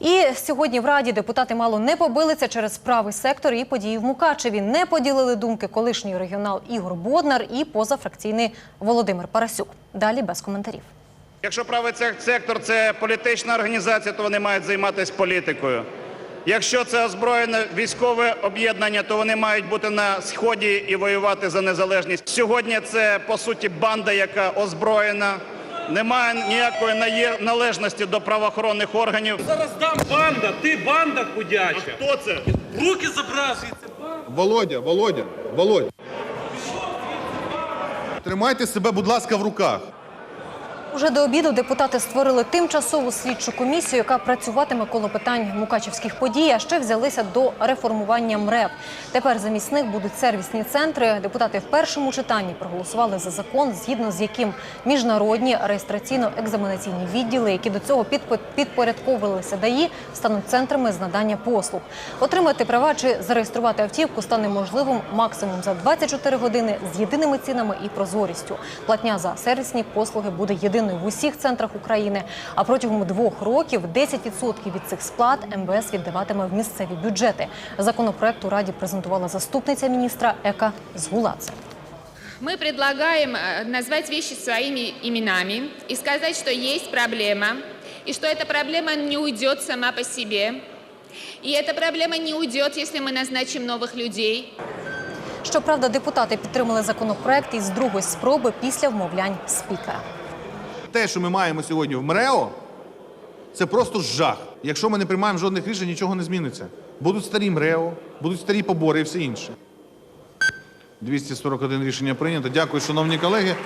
І сьогодні в Раді депутати мало не побилися через правий сектор і події в Мукачеві. Не поділили думки колишній регіонал Ігор Боднар і позафракційний Володимир Парасюк. Далі без коментарів. Якщо правий сектор це політична організація, то вони мають займатися політикою. Якщо це озброєне військове об'єднання, то вони мають бути на сході і воювати за незалежність. Сьогодні це по суті банда, яка озброєна, немає ніякої належності до правоохоронних органів. Зараз там банда, ти банда худяча. Хто це? Руки забрасується. Володя, Володя, Володя. Тримайте себе, будь ласка, в руках. Уже до обіду депутати створили тимчасову слідчу комісію, яка працюватиме коло питань мукачівських подій, а ще взялися до реформування МРЕВ. Тепер замість них будуть сервісні центри. Депутати в першому читанні проголосували за закон, згідно з яким міжнародні реєстраційно-екзаменаційні відділи, які до цього підпо- підпорядковувалися ДАІ, стануть центрами з надання послуг. Отримати права чи зареєструвати автівку стане можливим максимум за 24 години з єдиними цінами і прозорістю. Платня за сервісні послуги буде єдиною в усіх центрах України. А протягом двох років 10% від цих сплат МВС віддаватиме в місцеві бюджети. Законопроект у раді презентувала заступниця міністра Ека Згуладзе. Мы предлагаем э, назвать вещи своими именами и сказать, что есть проблема, и что эта проблема не уйдет сама по себе. И эта проблема не уйдет, если мы назначим новых людей. Щоправда, депутати підтримали законопроект із другої спроби після вмовлянь спікера. Те, що ми маємо сьогодні в МРЕО, це просто жах. Якщо ми не приймаємо жодних рішень, нічого не зміниться. Будуть старі МРЕО, будуть старі побори і все інше. 241 рішення прийнято. Дякую, шановні колеги.